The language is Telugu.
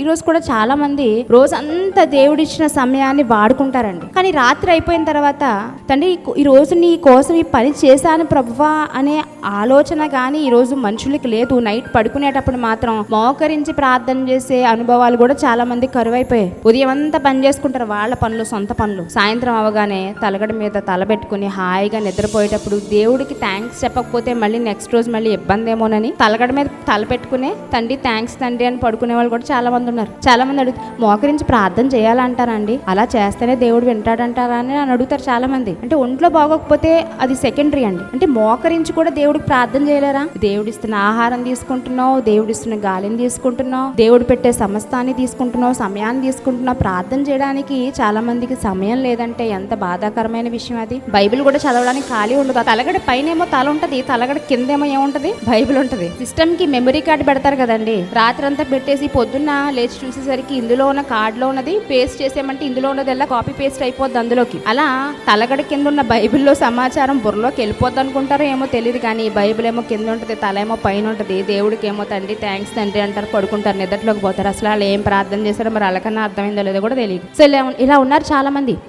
ఈరోజు కూడా చాలా మంది రోజంతా దేవుడిచ్చిన సమయాన్ని వాడుకుంటారండి. కానీ రాత్రి అయిపోయిన తర్వాత తండ్రి ఈ రోజు నీ కోసం ఈ పని చేశాను ప్రభువా అనే ఆలోచన కానీ ఈరోజు మనుషులకి లేదు. నైట్ పడుకునేటప్పుడు మాత్రం మోకరించి ప్రార్థన చేసే అనుభవాలు కూడా చాలా మంది కరువైపోయాయి. ఉదయం అంతా పని చేసుకుంటారు. వాళ్ళ పనులు సొంత పనులు. సాయంత్రం అవగానే తలగడ మీద తలబెట్టుకుని హాయిగా నిద్రపోయేటప్పుడు దేవుడికి థ్యాంక్స్ చెప్పకపోతే మళ్ళీ నెక్స్ట్ రోజు మళ్ళీ ఇబ్బంది ఏమోనని తలగడ మీద తల పెట్టుకునే తండ్రి థ్యాంక్స్ తండ్రి అని పడుకునే వాళ్ళు కూడా చాలా మంది ఉన్నారు. చాలా మంది అడుగు మోకరించి ప్రార్థన చేయాలంటారండి. అలా చేస్తేనే దేవుడు వింటాడంటారా అని అని అడుగుతారు చాలా మంది అంటే ఒంట్లో బాగోకపోతే అది సెకండరీ అండి. అంటే మోకరించి కూడా దేవుడికి ప్రార్థన చేయలేరా? దేవుడిస్తున్న ఆహారం తీసుకుంటున్నావు దేవుడిస్తున్న గాలిని తీసుకుంటున్నావు దేవుడు పెట్టే సమస్తాన్ని తీసుకుంటున్నావు సమయాన్ని తీసుకుంటున్నావు ప్రార్థన చేయడానికి చాలా మందికి సమయం లేదంటే ఎంత బాధాకరమైన విషయం అది. బైబిల్ కూడా చదవడానికి ఖాళీ ఉండదు. ఆ తలగడ పైన ఏమో తల ఉంటది తలగడ కిందేమో ఏముంటది? బైబిల్ ఉంటది. సిస్టమ్కి మెమరీ కార్డు పెడతారు కదండి. రాత్రి అంతా పెట్టేసి పొద్దున్న లేచి చూసేసరికి ఇందులో ఉన్న కార్డులో ఉన్నది పేస్ట్ చేసేయమంటే ఇందులో ఉన్నది కాపీ పేస్ట్ అయిపోద్ది అందులోకి? అలా తలగడ కింద ఉన్న బైబిల్లో సమాచారం బుర్రలోకి వెళ్ళిపోద్ది అనుకుంటారో ఏమో తెలియదు కానీ బైబిల్ ఏమో కింద ఉంటుంది తల ఏమో పైన ఉంటుంది దేవుడికి ఏమో తండ్రి థ్యాంక్స్ తండ్రి అంటారు పడుకుంటారు నిద్రలోకి పోతారు. అసలు వాళ్ళు ఏం ప్రార్థన చేశారో మరి వాళ్ళకన్నా అర్థమైందో లేదో కూడా తెలియదు సో ఇలా ఇలా ఉన్నారు చాలా మంది